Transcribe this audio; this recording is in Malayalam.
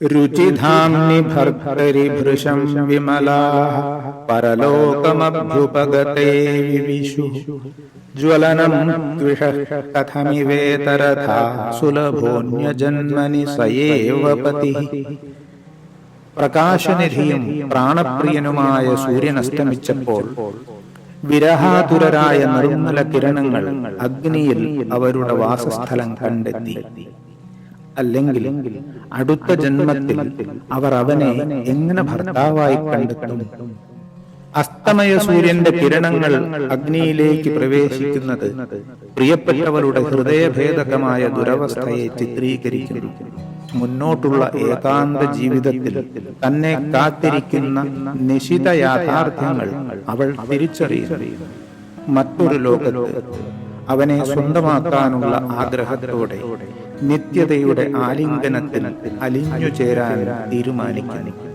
രുചിധാംനി ഭർത്തരി ഭൃശം വിമലാ പരലോകമഭ്യുപഗതേ വിവിഷു ജ്വലനം ദ്വിഷ കഥമിവേതരഥാ സുലഭോന്യജന്മനി സയേവ പതി. പ്രകാശനിധിയും പ്രാണപ്രിയനുമായ സൂര്യൻ അസ്തമിച്ചപ്പോൾ വിരഹാതുരരായ നിർമ്മല കിരണങ്ങൾ അഗ്നിയിൽ അവരുടെ വാസസ്ഥലം കണ്ടെത്തി. അല്ലെങ്കിൽ അടുത്ത ജന്മത്തിൽ അവർ അവനെ എങ്ങനെ ഭർത്താവായി കണ്ടെത്തും? അസ്തമയ സൂര്യന്റെ കിരണങ്ങൾ അഗ്നിയിലേക്ക് പ്രവേശിക്കുന്നത് പ്രിയപ്പെട്ടവരുടെ ഹൃദയഭേദകമായ ദുരവസ്ഥയെ ചിത്രീകരിക്കുന്നു. മുന്നോട്ടുള്ള ഏകാന്ത ജീവിതത്തിൽ തന്നെ കാത്തിരിക്കുന്ന നിശിത യാഥാർത്ഥ്യങ്ങൾ അവൾ തിരിച്ചറിയുന്നു. മറ്റൊരു ലോകത്ത് അവനെ സ്വന്തമാക്കാനുള്ള ആഗ്രഹത്തോടെ നിത്യതയുടെ ആലിംഗനത്തിൽ അലിഞ്ഞു ചേരാൻ തീരുമാനിക്കുന്നു